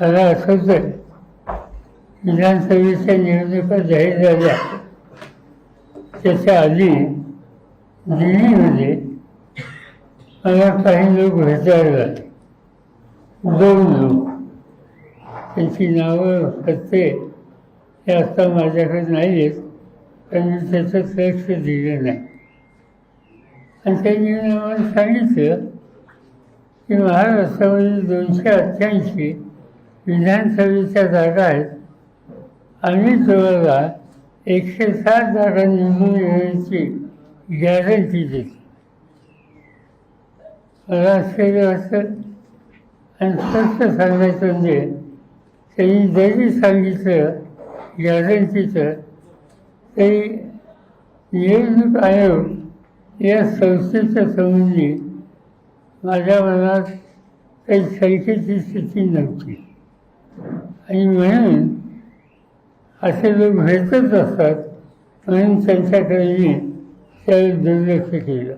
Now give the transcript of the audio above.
मला आठवतं आहे विधानसभेच्या निवडणुका जाहीर झाल्या. त्याच्या आधी दिल्लीमध्ये मला काही लोक भेटायला दोन लोक. त्यांची नावं पत्ते हे आता माझ्याकडे नाही आहेत पण मी त्याचं लक्ष दिलं नाही. आणि त्यांनी मला सांगितलं की महाराष्ट्रामध्ये दोनशे अठ्ठ्याऐंशी विधानसभेच्या जागा आहेत आणि जवळला एकशे सात जागा निवडून येण्याची गॅरंटी देते. मला आश्चर्य वाटतं आणि स्पष्ट सांगायचं म्हणजे त्यांनी जरी सांगितलं गॅरंटीचं तरी निवडणूक आयोग या संस्थेच्या संबंधी माझ्या मनात काही संख्येची स्थिती नव्हती. आणि म्हणून असे लोक भेटत असतात म्हणून त्यांच्याकडे मी त्यावेळी दुर्लक्ष केलं.